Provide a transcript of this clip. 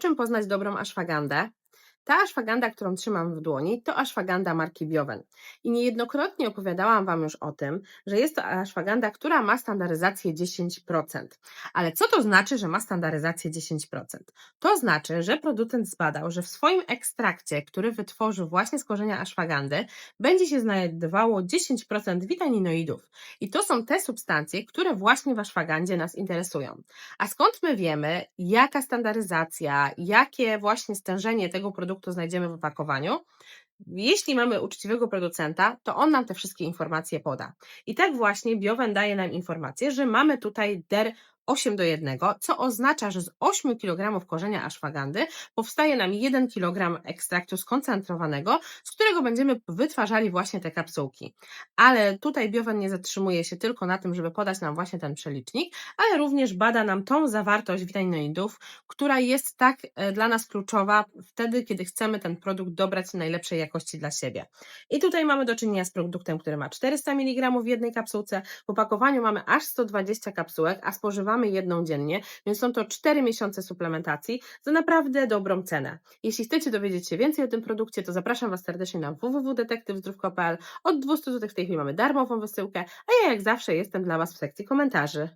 czym poznać dobrą aszwagandę? Ta aszwaganda, którą trzymam w dłoni, to aszwaganda marki Biowen. I niejednokrotnie opowiadałam Wam już o tym, że jest to aszwaganda, która ma standaryzację 10%. Ale co to znaczy, że ma standaryzację 10%? To znaczy, że producent zbadał, że w swoim ekstrakcie, który wytworzył właśnie z korzenia aszwagandy, będzie się znajdowało 10% witaminoidów. I to są te substancje, które właśnie w aszwagandzie nas interesują. A skąd my wiemy, jaka standaryzacja, jakie właśnie stężenie tego produktu znajdziemy w opakowaniu? Jeśli mamy uczciwego producenta, to on nam te wszystkie informacje poda. I tak właśnie Biowen daje nam informację, że mamy tutaj DER 8 do 1, co oznacza, że z 8 kg korzenia aszwagandy powstaje nam 1 kg ekstraktu skoncentrowanego, z którego będziemy wytwarzali właśnie te kapsułki. Ale tutaj Biowen nie zatrzymuje się tylko na tym, żeby podać nam właśnie ten przelicznik, ale również bada nam tą zawartość witaminoidów, która jest tak e, dla nas kluczowa wtedy, kiedy chcemy ten produkt dobrać najlepszej jakości dla siebie. I tutaj mamy do czynienia z produktem, który ma 400 mg w jednej kapsułce, w opakowaniu mamy aż 120 kapsułek, a spożywamy jedną dziennie, więc są to 4 miesiące suplementacji za naprawdę dobrą cenę. Jeśli chcecie dowiedzieć się więcej o tym produkcie, to zapraszam Was serdecznie na www.detektywzdrówko.pl. Od 200 zł w tej chwili mamy darmową wysyłkę, a ja jak zawsze jestem dla Was w sekcji komentarzy.